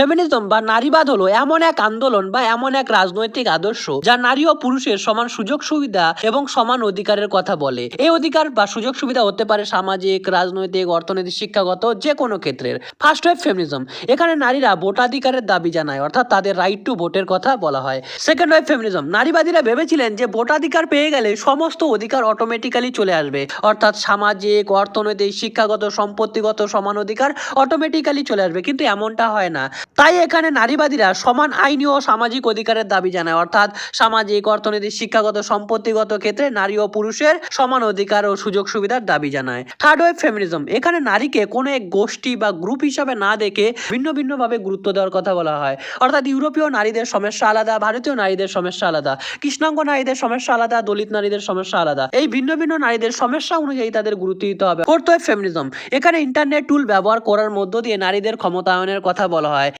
Feminism বা নারীবাদ হলো এমন এক আন্দোলন বা এমন এক রাজনৈতিক আদর্শ যা নারী ও পুরুষের সমান সুযোগ সুবিধা এবং সমান অধিকারের কথা বলে। এই অধিকার বা সুযোগ সুবিধা হতে পারে সামাজিক, রাজনৈতিক, অর্থনৈতিক, শিক্ষাগত যে কোনো ক্ষেত্রের। ফার্স্ট ওয়েব ফেমিনিজম এখানে নারীরা ভোটাধিকারের দাবি জানায়, অর্থাৎ তাদের রাইট টু ভোটের কথা বলা হয়। সেকেন্ড ওয়েব ফেমিনিজম নারীবাদীরা ভেবেছিলেন যে ভোটাধিকার পেয়ে গেলে সমস্ত অধিকার অটোমেটিক্যালি চলে আসবে, অর্থাৎ সামাজিক, অর্থনৈতিক, শিক্ষাগত, সম্পত্তিগত সমান অধিকার অটোমেটিক্যালি চলে আসবে, কিন্তু এমনটা হয় না। তাই এখানে নারীবাদীরা সমান আইনি ও সামাজিক অধিকারের দাবি জানায়। অর্থাৎ সামাজিক, অর্থনৈতিক, শিক্ষাগত, সম্পত্তিগত ক্ষেত্রে নারী ও পুরুষের সমান অধিকার ও সুযোগ সুবিধার দাবি জানায়। থার্ড ওয়েব ফেমিনিজম এখানে নারীকে কোনো এক গোষ্ঠী বা গ্রুপ হিসাবে না দেখে ভিন্ন ভিন্নভাবে গুরুত্ব দেওয়ার কথা বলা হয়। অর্থাৎ ইউরোপীয় নারীদের সমস্যা আলাদা, ভারতীয় নারীদের সমস্যা আলাদা, কৃষ্ণাঙ্গ নারীদের সমস্যা আলাদা, দলিত নারীদের সমস্যা আলাদা। এই ভিন্ন ভিন্ন নারীদের সমস্যা অনুযায়ী তাদের গুরুত্ব দিতে হবে। ফোর্থ ওয়েব ফেমিনিজম এখানে ইন্টারনেট টুল ব্যবহার করার মধ্য দিয়ে নারীদের ক্ষমতায়নের কথা বলা হয়।